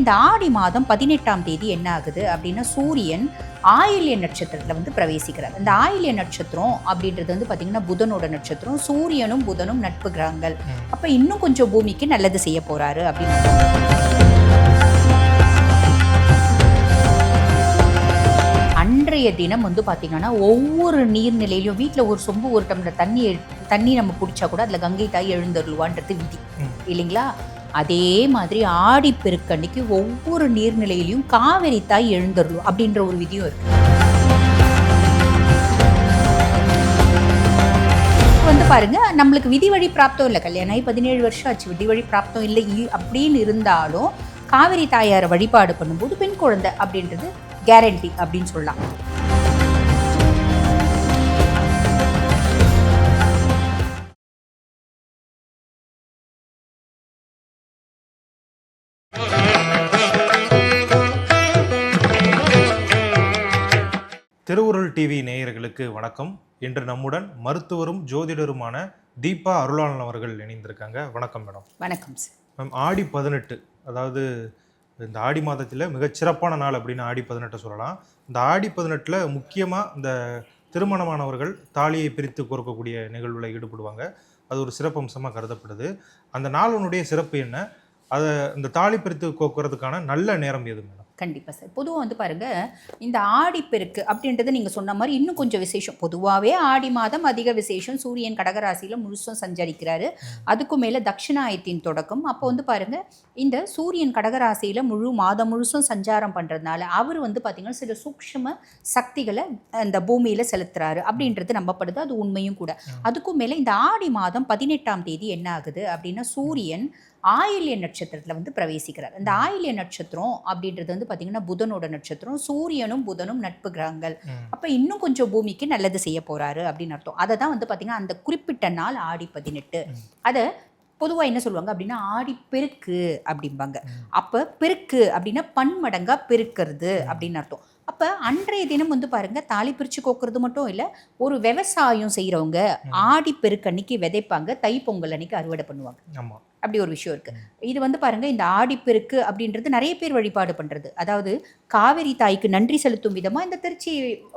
இந்த ஆடி மாதம் பதினெட்டாம் தேதி என்ன ஆகுது அப்படின்னா சூரியன் ஆயில்ய நட்சத்திரத்தில் வந்து பிரவேசிக்கிறார். இந்த ஆயில்ய நட்சத்திரம் அப்படின்றது வந்து பார்த்தீங்கன்னா புதனோட நட்சத்திரம். சூரியனும் புதனும் நட்பு கிரகங்கள். அப்போ இன்னும் கொஞ்சம் பூமிக்கு நல்லது செய்ய போறாரு அப்படின்னு அன்றைய தினம் வந்து பார்த்தீங்கன்னா ஒவ்வொரு நீர்நிலையிலும் வீட்டில் ஒரு சொம்பு ஒரு டம்ளர் தண்ணி தண்ணி நம்ம குடிச்சா கூட அதில் கங்கை தாய் எழுந்தருள்வான்றது விதி. இல்லைங்களா? அதே மாதிரி ஆடி பெருக்கன்னைக்கு ஒவ்வொரு நீர்நிலையிலையும் காவிரி தாய் எழுந்துடணும் அப்படின்ற ஒரு விதியும் இருக்கு. வந்து பாருங்க நம்மளுக்கு விதி வழி பிராப்தம் இல்லை கல்யாணம் ஆகி பதினேழு வருஷம் ஆச்சு விதி வழி பிராப்தம் இல்லை அப்படின்னு இருந்தாலும் காவிரி தாயாரை வழிபாடு பண்ணும்போது பெண் குழந்தை அப்படின்றது கேரண்டி அப்படின்னு சொல்லலாம். திருவுருள் டிவி நேயர்களுக்கு வணக்கம். இன்று நம்முடன் மருத்துவரும் ஜோதிடருமான தீபா அருளாளன் அவர்கள் இணைந்திருக்காங்க. வணக்கம் மேடம். வணக்கம் சார். மேம் ஆடி பதினெட்டு அதாவது இந்த ஆடி மாதத்தில் மிகச் சிறப்பான நாள் அப்படின்னு ஆடி பதினெட்டை சொல்லலாம். இந்த ஆடி பதினெட்டில் முக்கியமாக இந்த திருமணமானவர்கள் தாலியை பிரித்து கோர்க்கக்கூடிய நிகழ்வில் ஈடுபடுவாங்க. அது ஒரு சிறப்பம்சமாக கருதப்படுது. அந்த நாளினுடைய சிறப்பு என்ன? அதை இந்த தாலி பிரித்து கோக்குறதுக்கான நல்ல நேரம் எது மேடம்? கண்டிப்பாக சார். பொதுவாக வந்து பாருங்க இந்த ஆடிப்பெருக்கு அப்படின்றது நீங்கள் சொன்ன மாதிரி இன்னும் கொஞ்சம் விசேஷம். பொதுவாகவே ஆடி மாதம் அதிக விசேஷம். சூரியன் கடகராசியில் முழுசும் சஞ்சரிக்கிறாரு. அதுக்கும் மேலே தட்சிணாயத்தின் தொடக்கம். அப்போ வந்து பாருங்க இந்த சூரியன் கடகராசியில் முழு மாதம் முழுசும் சஞ்சாரம் பண்ணுறதுனால அவர் வந்து பார்த்திங்கன்னா சில சூக்ஷ்ம சக்திகளை அந்த பூமியில் செலுத்துறாரு. அப்படின்றது நம்பப்படுது. அது உண்மையும் கூட. அதுக்கும் மேலே இந்த ஆடி மாதம் பதினெட்டாம் தேதி என்ன ஆகுது அப்படின்னா சூரியன் ஆயில்ய நட்சத்திரத்தில் வந்து பிரவேசிக்கிறார். இந்த ஆயில்ய நட்சத்திரம் அப்படின்றது வந்து பார்த்திங்கன்னா புதனோட நட்சத்திரம் சூரியனும் புதனும் நட்பு கிரகங்கள். அப்போ இன்னும் கொஞ்சம் பூமிக்கு நல்லது செய்ய போறாரு அப்படின்னு அர்த்தம். அதை தான் வந்து பார்த்திங்கன்னா அந்த குறிப்பிட்ட நாள் ஆடி பதினெட்டு. அதை பொதுவாக என்ன சொல்லுவாங்க அப்படின்னா ஆடி பெருக்கு அப்படிம்பாங்க. அப்போ பெருக்கு அப்படின்னா பன்மடங்கா பெருக்கிறது அப்படின்னு அர்த்தம். அப்போ அன்றைய தினம் வந்து பாருங்க தாலி பிரித்து கோக்குறது மட்டும் இல்லை ஒரு விவசாயம் செய்கிறவங்க. ஆடி பெருக்கு அன்னைக்கு விதைப்பாங்க தை பொங்கல் அன்னைக்கு அறுவடை பண்ணுவாங்க. ஆமாம் அப்படி ஒரு விஷயம் இருக்கு. இது வந்து பாருங்க இந்த ஆடிப்பெருக்கு அப்படின்றது நிறைய பேர் வழிபாடு பண்றது. அதாவது காவிரி தாய்க்கு நன்றி செலுத்தும் விதமா இந்த திருச்சி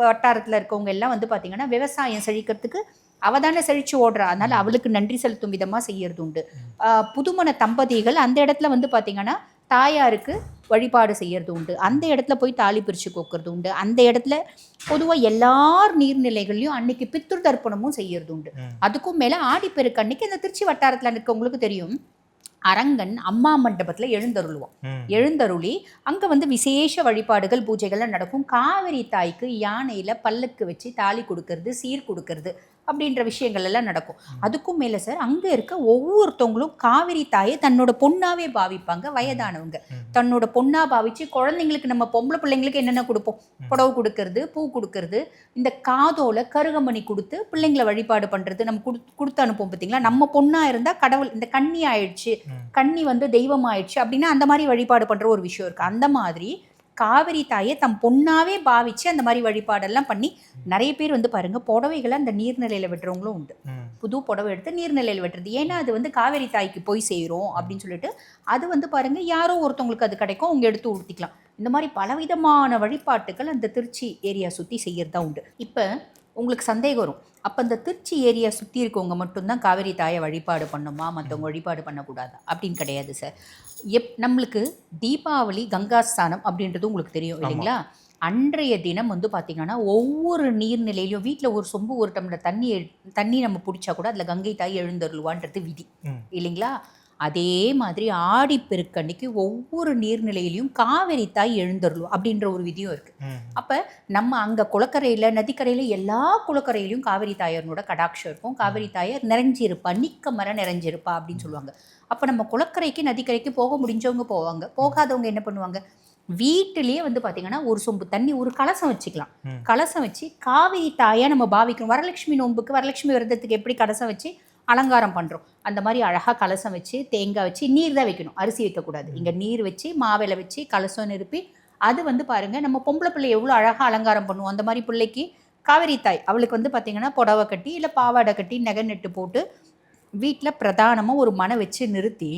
வட்டாரத்துல இருக்கவங்க எல்லாம் வந்து பாத்தீங்கன்னா விவசாயம் செழிக்கிறதுக்கு அவ தானே செழிச்சு ஓடுறா. அதனால அவளுக்கு நன்றி செலுத்தும் விதமா செய்யறது உண்டு. புதுமண தம்பதிகள் அந்த இடத்துல வந்து பாத்தீங்கன்னா தாயாருக்கு வழிபாடு செய்யறது உண்டு. அந்த இடத்துல போய் தாலி பிரிச்சு கோக்குறது உண்டு. அந்த இடத்துல பொதுவா எல்லார் நீர்நிலைகள்லயும் அன்னைக்கு பித்ரு தர்ப்பணமும் செய்யறது உண்டு. அதுக்கும் மேல ஆடிப்பெருக்கு அன்னைக்கு இந்த திருச்சி வட்டாரத்துல இருக்கவங்களுக்கு தெரியும். அரங்கன் அம்மா மண்டபத்துல எழுந்தருளுவோம். எழுந்தருளி அங்க வந்து விசேஷ வழிபாடுகள் பூஜைகள்லாம் நடக்கும். காவிரி தாய்க்கு யானையில பல்லக்கு வச்சு தாலி கொடுக்கறது சீர் கொடுக்கறது. அப்படின்ற விஷயங்கள் எல்லாம் நடக்கும். அதுக்கும் மேல சார் அங்க இருக்க ஒவ்வொருத்தவங்களும் காவிரி தாயை தன்னோட பொண்ணாவே பாவிப்பாங்க வயதானவங்க. தன்னோட பொண்ணா பாவிச்சு குழந்தைங்களுக்கு நம்ம பொம்பளை பிள்ளைங்களுக்கு என்னென்ன கொடுப்போம். புடவை கொடுக்கறது பூ கொடுக்கறது இந்த காதோல கருகமணி கொடுத்து பிள்ளைங்களை வழிபாடு பண்றது நம்ம குடு கொடுத்து அனுப்போம் பார்த்தீங்களா நம்ம பொண்ணா இருந்தா கடவுள் இந்த கன்னி ஆயிடுச்சு. கன்னி வந்து தெய்வம் ஆயிடுச்சு அப்படின்னா அந்த மாதிரி வழிபாடு பண்ற ஒரு விஷயம் இருக்கு. அந்த மாதிரி காவிரி தாயை தம் பொண்ணாவே பாவிச்சு அந்த மாதிரி வழிபாடெல்லாம் பண்ணி நிறைய பேர் வந்து பாருங்க புடவைகளை அந்த நீர்நிலையில விட்டுறவங்களும் உண்டு. புது புடவை எடுத்து நீர்நிலையில் வெட்டுறது ஏன்னா அது வந்து காவேரி தாய்க்கு போய் சேரும் அப்படின்னு சொல்லிட்டு அது வந்து பாருங்க யாரோ ஒருத்தவங்களுக்கு அது கிடைக்கும் அவங்க எடுத்து ஊற்றிக்கலாம் இந்த மாதிரி பலவிதமான வழிபாட்டுகள் அந்த திருச்சி ஏரியா சுற்றி செய்யறதா உண்டு. இப்போ உங்களுக்கு சந்தேகம் வரும். அப்போ அந்த திருச்சி ஏரியா சுற்றி இருக்கவங்க மட்டும்தான் காவேரி தாயை வழிபாடு பண்ணுமா? மற்றவங்க வழிபாடு பண்ணக்கூடாதா? அப்படின்னு கிடையாது சார் எப் நம்மளுக்கு தீபாவளி கங்காஸ்தானம் அப்படின்றது உங்களுக்கு தெரியும். இல்லைங்களா? அன்றைய தினம் வந்து பார்த்தீங்கன்னா ஒவ்வொரு நீர்நிலையிலும் வீட்டில் ஒரு சொம்பு ஒரு டம்ளர் தண்ணி தண்ணி நம்ம பிடிச்சா கூட அதில் கங்கை தாய் எழுந்தருள்வான்றது விதி. இல்லைங்களா? அதே மாதிரி ஆடி பெருக்கன்னைக்கு ஒவ்வொரு நீர்நிலையிலையும் காவிரி தாய் எழுந்தருளும் அப்படின்ற ஒரு விதியும் இருக்கு. ம். அப்ப நம்ம அங்க குளக்கரையில நதிக்கரையில எல்லா குளக்கரையிலையும் காவிரி தாயர்னோட கடாட்சம் இருக்கும். காவிரி தாயர் நிறைஞ்சிருப்பா நிக்க மர நிறைஞ்சிருப்பா அப்படின்னு சொல்லுவாங்க. அப்ப நம்ம குளக்கரைக்கு நதிக்கரைக்கு போக முடிஞ்சவங்க போவாங்க. போகாதவங்க என்ன பண்ணுவாங்க? வீட்டிலேயே வந்து பாத்தீங்கன்னா ஒரு சொம்பு தண்ணி ஒரு கலசம் வச்சுக்கலாம். கலசம் வச்சு காவிரி தாயை நம்ம பாவிக்கணும். வரலட்சுமி நோன்புக்கு வரலட்சுமி விரதத்துக்கு எப்படி கலசம் வச்சு அலங்காரம் பண்ணுறோம் அந்த மாதிரி அழகாக கலசம் வச்சு தேங்காய் வச்சு நீர் தான் வைக்கணும். அரிசி வைக்கக்கூடாது. இங்கே நீர் வச்சு மாவில வச்சு கலசம் நிரப்பி அது வந்து பாருங்க நம்ம பொம்பளை பிள்ளை எவ்வளோ அழகாக அலங்காரம் பண்ணுவோம் அந்த மாதிரி பிள்ளைக்கு காவிரி தாய் அவளுக்கு வந்து பார்த்திங்கன்னா புடவை கட்டி இல்லை பாவாடை கட்டி நெகை நெட்டு போட்டு வீட்டில் பிரதானமாக ஒரு மனை வச்சு நிறுத்தி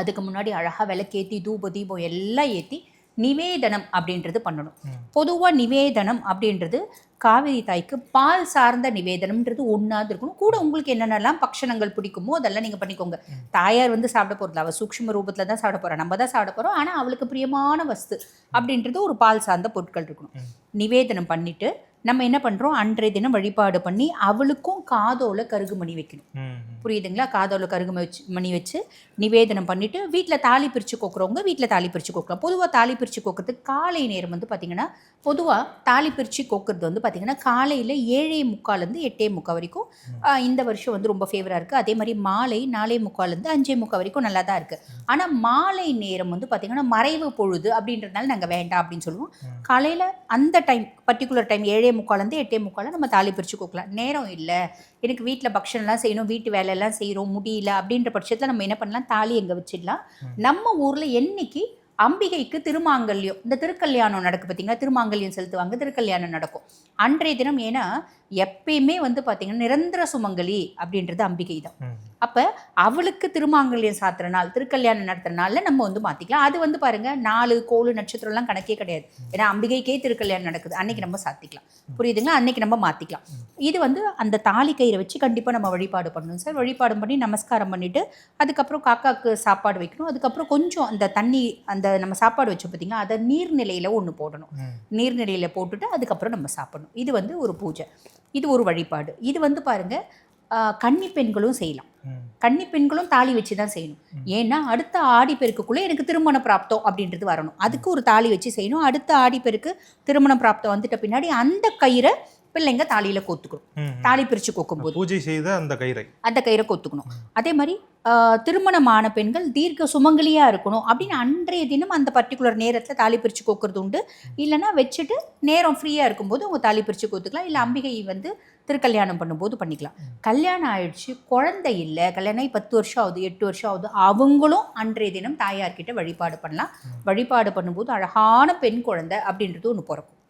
அதுக்கு முன்னாடி அழகாக விளக்கேற்றி தூப தீபம் எல்லாம் ஏற்றி நிவேதனம் அப்படின்றது பண்ணணும். பொதுவாக நிவேதனம் அப்படின்றது காவிரி தாய்க்கு பால் சார்ந்த நிவேதனம்ன்றது ஒன்றாவது இருக்கணும். கூட உங்களுக்கு என்னென்னலாம் பக்ஷணங்கள் பிடிக்குமோ அதெல்லாம் நீங்கள் பண்ணிக்கோங்க. தாயார் வந்து சாப்பிட போகிறது அவள் சூக்ஷ்ம ரூபத்தில் தான் சாப்பிட போகிறா நம்ம தான் சாப்பிட போகிறோம் ஆனால் அவளுக்கு பிரியமான வஸ்து அப்படின்றது ஒரு பால் சார்ந்த பொருட்கள் இருக்கணும். நிவேதனம் பண்ணிட்டு நம்ம என்ன பண்ணுறோம் அன்றைய தினம் வழிபாடு பண்ணி அவளுக்கும் காதோல கருகுமணி வைக்கணும். ம், ம். புரியுதுங்களா? காதோல கருகு வச்சு மணி வச்சு நிவேதனம் பண்ணிட்டு வீட்டில் தாலி பிரித்து கோக்குறவங்க வீட்டில் தாலி பிரித்து கோக்கலாம். பொதுவாக தாலி பிரித்து கோக்கிறதுக்கு காலை நேரம் வந்து பார்த்திங்கன்னா பொதுவாக தாலி பிரித்து கோக்கிறது வந்து பார்த்திங்கன்னா காலையில் ஏழே முக்கால்லேருந்து எட்டே முக்கால் வரைக்கும் இந்த வருஷம் வந்து ரொம்ப ஃபேவராக இருக்குது அதே மாதிரி மாலை நாலே முக்கால்லேருந்து அஞ்சே முக்கால் வரைக்கும் நல்லா தான் இருக்குது ஆனால் மாலை நேரம் வந்து பார்த்திங்கன்னா மறைவு பொழுது அப்படின்றதுனால நாங்கள் வேண்டாம் அப்படின்னு சொல்லுவோம். காலையில் அந்த டைம் பர்டிகுலர் டைம் ஏழே முக்கால்லேருந்து எட்டே முக்கால் நம்ம தாலி பிரித்து கோக்கலாம் நேரம் இல்லை. எனக்கு வீட்டில் பக்ஷன்லாம் செய்யணும் வீட்டு வேலையெல்லாம் செய்கிறோம் முடியல அப்படின்ற பட்சத்தில் நம்ம என்ன பண்ணலாம்? தாலி எங்கே வச்சிடலாம். நம்ம ஊரில் என்னைக்கு அம்பிகைக்கு திருமாங்கல்யம் இந்த திருக்கல்யாணம் நடக்கு பார்த்தீங்கன்னா திருமாங்கல்யம் செலுத்துவாங்க திருக்கல்யாணம் நடக்கும். அன்றைய தினம் ஏன்னா எப்பயுமே வந்து பார்த்தீங்கன்னா நிரந்தர சுமங்கலி அப்படின்றது அம்பிகை தான். அப்போ அவளுக்கு திருமாங்கல்யம் சாத்துற நாள் திருக்கல்யாணம் நடத்துகிற நாளில் நம்ம வந்து மாற்றிக்கலாம் அது வந்து பாருங்க நாலு கோளு நட்சத்திரம்லாம் கணக்கே கிடையாது. ஏன்னா அம்பிகைக்கே திருக்கல்யாணம் நடக்குது. அன்னைக்கு நம்ம சாத்திக்கலாம். புரியுதுங்களா? அன்னைக்கு நம்ம மாற்றிக்கலாம் இது வந்து அந்த தாலி கயிறை வச்சு கண்டிப்பாக நம்ம வழிபாடு பண்ணணும் சார். வழிபாடு பண்ணி நமஸ்காரம் பண்ணிட்டு அதுக்கப்புறம் காக்காக்கு சாப்பாடு வைக்கணும். அதுக்கப்புறம் கொஞ்சம் அந்த தண்ணி அந்த நம்ம சாப்பாடு வச்சோம் பார்த்தீங்களா அதை நீர்நிலையில் ஒன்று போடணும். நீர்நிலையில் போட்டுட்டு அதுக்கப்புறம் நம்ம சாப்பிடணும். இது வந்து ஒரு பூஜை. இது ஒரு வழிபாடு. இது வந்து பாருங்க கன்னி பெண்களும் செய்யலாம். கன்னி பெண்களும் தாலி வச்சு தான் செய்யணும். ஏன்னா அடுத்த ஆடி பெருக்குக்குள்ளே எனக்கு திருமண பிராப்தம் அப்படின்றது வரணும். அதுக்கு ஒரு தாலி வச்சு செய்யணும். அடுத்த ஆடி பெருக்கு திருமண பிராப்தம் வந்துட்ட பின்னாடி அந்த கயிறை பிள்ளைங்க தாலியில கோத்துக்கணும். தாலி பிரிச்சு கோக்கும்போது. பூஜை செய்த அந்த கயிறை. அந்த கயிறை கொத்துக்கணும். அதே மாதிரி திருமணமான பெண்கள் தீர்க்க சுமங்கலியா இருக்கணும் அப்படின்னு அன்றைய தினம் அந்த பர்டிகுலர் நேரத்தில் தாலி பிரிச்சு கோக்குறது உண்டு. இல்லைன்னா வச்சுட்டு நேரம் ஃப்ரீயாக இருக்கும்போது அவங்க தாலி பிரிச்சு கோத்துக்கலாம். இல்லை அம்பிகை வந்து திருக்கல்யாணம் பண்ணும்போது பண்ணிக்கலாம். கல்யாணம் ஆயிடுச்சு குழந்தை இல்லை கல்யாணம் பத்து வருஷம் ஆகுது எட்டு வருஷம் ஆகுது அவங்களும் அன்றைய தினம் தாயார்கிட்ட வழிபாடு பண்ணலாம். வழிபாடு பண்ணும்போது அழகான பெண் குழந்தை அப்படின்றது ஒன்று பிறக்கும்.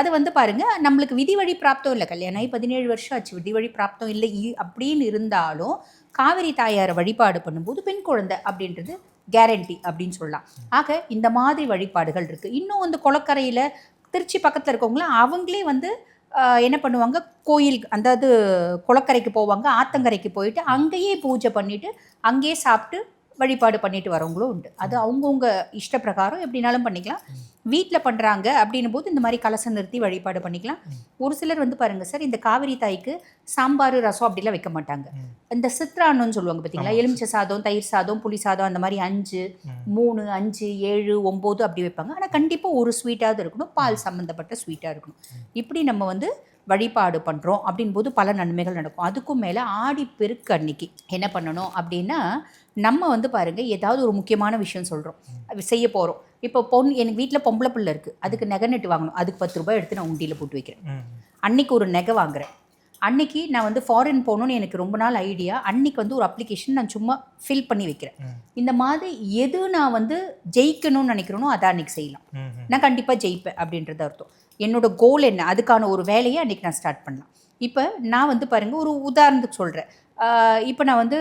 அது வந்து பாருங்க நம்மளுக்கு விதி வழி பிராப்தம் இல்லை. கல்யாணம் ஆகி பதினேழு வருஷம் ஆச்சு விதி வழி பிராப்தம் இல்லை அப்படின்னு இருந்தாலும் காவிரி தாயாரை வழிபாடு பண்ணும்போது பெண் குழந்தை அப்படின்றது கேரண்டி அப்படின்னு சொல்லலாம். ஆக இந்த மாதிரி வழிபாடுகள் இருக்குது இன்னும் வந்து குளக்கரையில் திருச்சி பக்கத்தில் இருக்கவங்களாம் அவங்களே வந்து என்ன பண்ணுவாங்க? கோயில் அதாவது குளக்கரைக்கு போவாங்க ஆத்தங்கரைக்கு போயிட்டு அங்கேயே பூஜை பண்ணிவிட்டு அங்கேயே சாப்பிட்டு வழிபாடு பண்ணிட்டு வரவங்களும் உண்டு. அது அவங்கவுங்க இஷ்ட பிரகாரம் எப்படினாலும் பண்ணிக்கலாம். வீட்டில் பண்ணுறாங்க அப்படின்னும் போது இந்த மாதிரி கலசம் நிறுத்தி வழிபாடு பண்ணிக்கலாம். ஒரு சிலர் வந்து பாருங்க சார் இந்த காவிரி தாய்க்கு சாம்பார் ரசம் அப்படிலாம் வைக்க மாட்டாங்க. இந்த சித்ரான்னு சொல்லுவாங்க பார்த்தீங்களா. எலுமிச்சை சாதம் தயிர் சாதம் புளி சாதம் அந்த மாதிரி அஞ்சு. மூணு அஞ்சு ஏழு ஒம்பது அப்படி வைப்பாங்க. ஆனால் கண்டிப்பாக ஒரு ஸ்வீட்டாவது இருக்கணும். பால் சம்மந்தப்பட்ட ஸ்வீட்டாக இருக்கணும். இப்படி நம்ம வந்து வழிபாடு பண்ணுறோம் அப்படின் போது பல நன்மைகள் நடக்கும். அதுக்கும் மேலே ஆடி பெருக்கு அன்னைக்கு. என்ன பண்ணணும் அப்படின்னா நம்ம வந்து பாருங்க ஏதாவது ஒரு முக்கியமான விஷயம் சொல்கிறோம் செய்ய போகிறோம் இப்போ பொன் எனக்கு வீட்டில் பொம்பளை பிள்ளை இருக்குது அதுக்கு நகை நட்டு வாங்கணும். அதுக்கு பத்து ரூபாய் எடுத்து நான் உண்டியில் போட்டு வைக்கிறேன். அன்னைக்கு ஒரு நகை வாங்குறேன். அன்னைக்கு நான் வந்து ஃபாரின் போகணும்னு எனக்கு ரொம்ப நாள் ஐடியா அன்னைக்கு வந்து ஒரு அப்ளிகேஷன் நான் சும்மா ஃபில் பண்ணி வைக்கிறேன். இந்த மாதிரி எது நான் வந்து ஜெயிக்கணும்னு நினைக்கிறேனோ அதை அன்னைக்கு செய்யலாம். நான் கண்டிப்பாக ஜெயிப்பேன் அப்படின்றது அர்த்தம். என்னோட கோல் என்ன? அதுக்கான ஒரு வேலையை அன்னைக்கு நான் ஸ்டார்ட் பண்ணலாம். இப்போ நான் வந்து பாருங்க ஒரு உதாரணத்துக்கு சொல்கிறேன் இப்போ நான் வந்து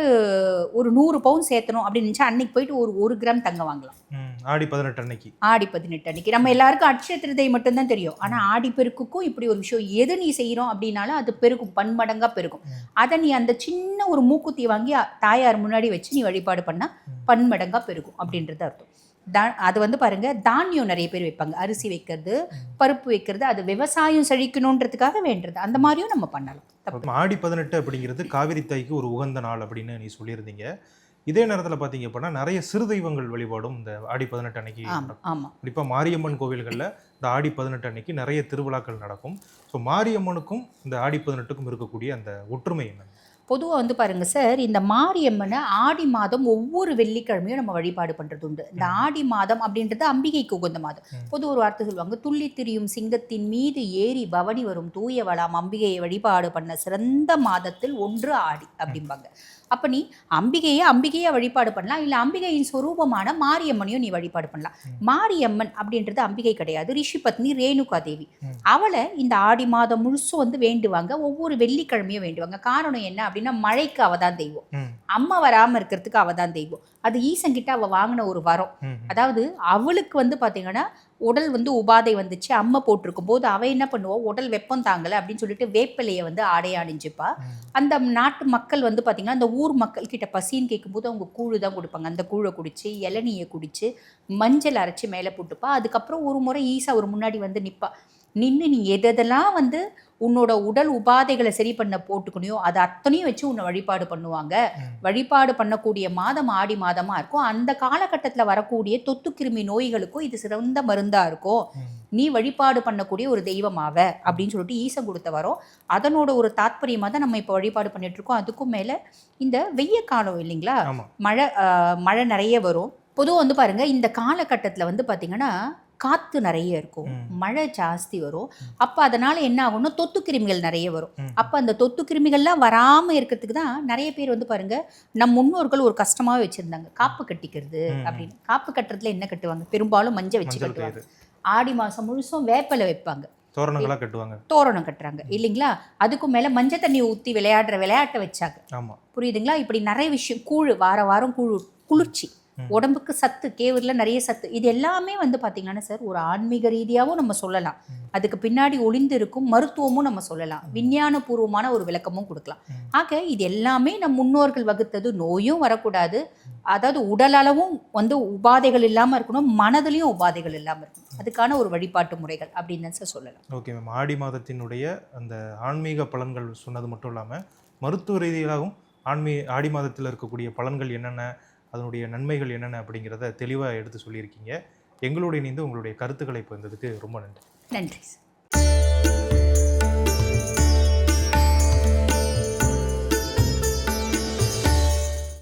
ஒரு நூறு பவுன் சேர்த்தணும் அப்படின்னு நினச்சா அன்னைக்கு போயிட்டு ஒரு ஒரு கிராம் தங்கம் வாங்கலாம். ஆடி பதினெட்டு அன்னைக்கு ஆடி பதினெட்டு அன்னைக்கு நம்ம எல்லாருக்கும் அட்சய திருதை மட்டும்தான் தெரியும் ஆனால் ஆடி பெருக்குக்கும் இப்படி ஒரு விஷயம் எது நீ செய்கிறோம் அப்படின்னாலும் அது பெருகும் பன்மடங்கா பெருகும் ம். அதை நீ அந்த சின்ன ஒரு மூக்குத்தி வாங்கி தாயார் முன்னாடி வச்சு நீ வழிபாடு பண்ணால் ம். பன்மடங்கா பெருகும் அப்படின்றது அர்த்தம் தா அது வந்து பாருங்க தானியம் நிறைய பேர் வைப்பாங்க. அரிசி வைக்கிறது பருப்பு வைக்கிறது அது விவசாயம் செழிக்கணுன்றதுக்காக வேண்டுறது. அந்த மாதிரியும் நம்ம பண்ணலாம். ஆடி பதினெட்டு அப்படிங்கிறது காவிரி தாய்க்கு ஒரு உகந்த நாள் அப்படின்னு நீ சொல்லியிருந்தீங்க. இதே நேரத்தில் பார்த்தீங்க அப்படின்னா நிறைய சிறு தெய்வங்கள் வழிபாடும் இந்த ஆடி பதினெட்டு அன்னைக்கு ஆமாம் குறிப்பாக மாரியம்மன் கோவில்களில் இந்த ஆடி பதினெட்டு அன்னைக்கு நிறைய திருவிழாக்கள் நடக்கும். ஸோ மாரியம்மனுக்கும் இந்த ஆடி பதினெட்டுக்கும் இருக்கக்கூடிய அந்த ஒற்றுமை என்ன? பொதுவாக வந்து பாருங்க சார் இந்த மாரியம்மனை ஆடி மாதம் ஒவ்வொரு வெள்ளிக்கிழமையும் நம்ம வழிபாடு பண்ணுறது உண்டு இந்த. ஆடி மாதம் அப்படின்றது அம்பிகைக்கு உகந்த மாதம். பொது ஒரு வார்த்தை சொல்லுவாங்க துள்ளி திரியும் சிங்கத்தின் மீது ஏறி பவனி வரும் தூய வளாம் அம்பிகையை வழிபாடு பண்ண சிறந்த மாதத்தில் ஒன்று ஆடி அப்படிம்பாங்க அப்போ நீ அம்பிகையை அம்பிகையை வழிபாடு பண்ணலாம். இல்லை அம்பிகையின் சொரூபமான மாரியம்மனையும் நீ வழிபாடு பண்ணலாம். மாரியம்மன் அப்படின்றது அம்பிகை கிடையாது. ரிஷி பத்னி ரேணுகா தேவி. அவளை இந்த ஆடி மாதம் முழுசும் வந்து வேண்டுவாங்க. ஒவ்வொரு வெள்ளிக்கிழமையும் வேண்டுவாங்க. காரணம் என்ன அப்படின்னா மழைக்கு அவ தான் தெய்வம் அம்மா வராமல் இருக்கிறதுக்கு அவ தான் தெய்வம். அது ஈசங்கிட்ட அவ வாங்கின ஒரு வரம். அதாவது அவளுக்கு வந்து பாத்தீங்கன்னா உடல் வந்து உபாதை வந்துச்சு அம்மை போட்டிருக்கும் போது அவ என்ன பண்ணுவா உடல் வெப்பம் தாங்கலை அப்படின்னு சொல்லிட்டு வேப்பிலையை வந்து ஆடைய அணிஞ்சுப்பா. அந்த நாட்டு மக்கள் வந்து பாத்தீங்கன்னா அந்த ஊர் மக்கள் கிட்ட பசின்னு கேட்கும்போது அவங்க கூழு தான் கொடுப்பாங்க. அந்த கூழை குடிச்சு இளநியை குடிச்சு மஞ்சள் அரைச்சி மேலே போட்டுப்பா. அதுக்கப்புறம் ஒரு முறை ஈசா ஒரு முன்னாடி வந்து நிப்பா. நின்று நீ எதெல்லாம் வந்து உன்னோட உடல் உபாதைகளை சரி பண்ண போட்டுக்கணியோ அது அத்தனையும் வச்சு உன்னை வழிபாடு பண்ணுவாங்க. வழிபாடு பண்ணக்கூடிய மாதம் ஆடி மாதமா இருக்கும். அந்த காலகட்டத்தில் வரக்கூடிய தொத்துக்கிருமி நோய்களுக்கும் இது சிறந்த மருந்தா இருக்கும். நீ வழிபாடு பண்ணக்கூடிய ஒரு தெய்வமாவ அப்படின்னு சொல்லிட்டு ஈசன் கொடுத்த வரோம். அதனோட ஒரு தாத்பரியமாக தான் நம்ம இப்போ வழிபாடு பண்ணிட்டு இருக்கோம். அதுக்கும் மேலே இந்த வெய்ய காலம் இல்லைங்களா? மழை மழை நிறைய வரும். பொதுவாக வந்து பாருங்க இந்த காலகட்டத்தில் வந்து பார்த்தீங்கன்னா காற்று நிறைய இருக்கும். மழை ஜாஸ்தி வரும். அப்போ அதனால என்ன ஆகும்னா தொத்து கிருமிகள் நிறைய வரும். அப்போ அந்த தொத்து கிருமிகள்லாம் வராமல் இருக்கிறதுக்கு தான் நிறைய பேர் வந்து பாருங்க நம் முன்னோர்கள் ஒரு கஷ்டமாவே வச்சிருந்தாங்க. காப்பு கட்டிக்கிறது. அப்படின்னு. காப்பு கட்டுறதுல என்ன கட்டுவாங்க? பெரும்பாலும் மஞ்சள் வச்சு கட்டுவாங்க. ஆடி மாதம் முழுசும் வேப்பிலை வைப்பாங்க. தோரணங்களா கட்டுவாங்க. தோரணம் கட்டுறாங்க. இல்லைங்களா? அதுக்கும் மேலே மஞ்சள் தண்ணி ஊற்றி விளையாடுற விளையாட்டை வச்சாங்க. ஆமா. புரியுதுங்களா? இப்படி நிறைய விஷயம் கூழ் வார வாரம் கூழ் குளிர்ச்சி. உடம்புக்கு சத்து கேவரில் நிறைய சத்து. இது எல்லாமே வந்து பார்த்தீங்கன்னா சார் ஒரு ஆன்மீக ரீதியாகவும் நம்ம சொல்லலாம். அதுக்கு பின்னாடி ஒளிந்து இருக்கும் மருத்துவமும் நம்ம சொல்லலாம். விஞ்ஞானபூர்வமான ஒரு விளக்கமும் கொடுக்கலாம். ஆக இது எல்லாமே நம் முன்னோர்கள் வகுத்தது நோயும் வரக்கூடாது. அதாவது உடலளவும் வந்து உபாதைகள் இல்லாமல் இருக்கணும் மனதிலையும் உபாதைகள் இல்லாமல் இருக்கணும். அதுக்கான ஒரு வழிபாட்டு முறைகள் அப்படின்னு சார் சொல்லலாம். Okay ma'am. ஆடி மாதத்தினுடைய அந்த ஆன்மீக பலன்கள் சொன்னது மட்டும் இல்லாமல் மருத்துவ ரீதியாகவும் ஆன்மீ ஆடி மாதத்தில் இருக்கக்கூடிய பலன்கள் என்னென்ன அதனுடைய நன்மைகள் என்னென்ன அப்படிங்கிறத தெளிவாக எடுத்து சொல்லியிருக்கீங்க. எங்களோடு இணைந்து உங்களுடைய கருத்துக்களை பகிர்ந்ததுக்கு ரொம்ப நன்றி. நன்றி